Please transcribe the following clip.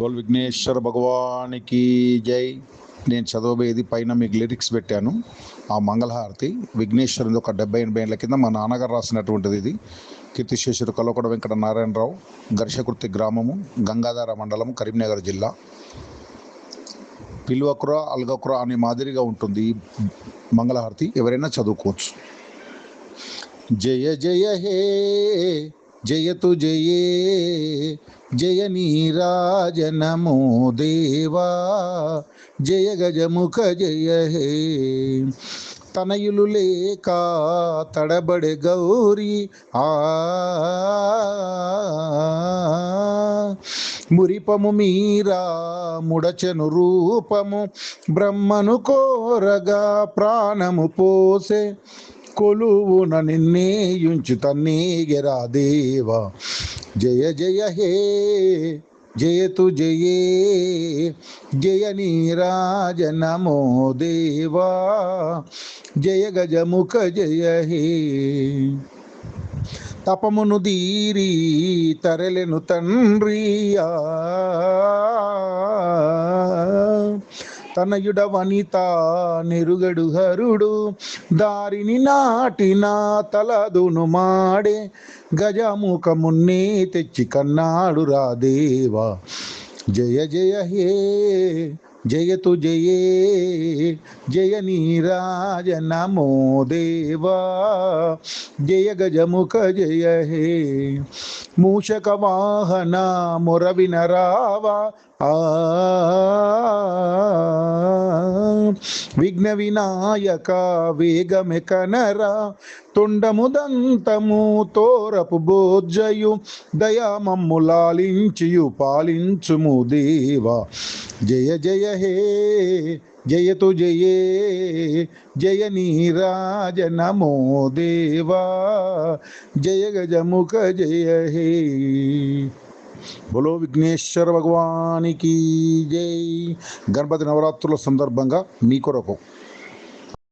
బోల్ విఘ్నేశ్వర భగవానికి జై. నేను చదవబోయేది పైన మీకు లిరిక్స్ పెట్టాను. ఆ మంగళహారతి విఘ్నేశ్వరుని ఒక డెబ్బై ఎనభై ఏళ్ళ కింద మా నాన్నగారు రాసినటువంటిది ఇది. కీర్తిశేషుడు కలకొడ వెంకట నారాయణరావు గర్షకుర్తి గ్రామము గంగాధార మండలం కరీంనగర్ జిల్లా. పిలువకుర అల్గకుర అనే మాదిరిగా ఉంటుంది మంగళహారతి. ఎవరైనా చదువుకోవచ్చు. జయ జయ హే జయతు జయే జయ నీరాజనమో దేవా జయ గజముఖ జయ హే. తనయులు లేక తడబడి గౌరీ ఆ. మురిపము మీరా ముడచను రూపము బ్రహ్మను కోరగా ప్రాణము పోసే. కొలువున నిన్నేయుంచు తన్నేగెరా దేవా. జయ జయ హే జయతు జయే జయ నీరాజ నమో దేవా. జయ గజముఖ జయ హే. తపమును దీరి తరలెను తండ్రియా. తనయుడ వనిత నిరుగడు హరుడు. దారిని నాటిన తలదును మాడే గజముఖమున్నే తెచ్చి కన్నాడు రాదేవా జయ జయ హే జయతు జయే జయ నీరాజ నమో దేవా. జయ గజముఖ జయ హే మూషక వాహన మురవిన రావా. ఆ విఘ్న వినాయక వేగమెకనరా కనరా దంతము తోరపు బోజ్జయు దయామమ్ము లాలించియు పాలించుము దేవా. జయ జయ హే జయతు జయే జయ నీరాజ నమో దేవా. జయ గజముఖ జయ హే. బలో విఘ్నేశ్వర భగవానికి జై. గణపతి నవరాత్రుల సందర్భంగా మీ కొరకు.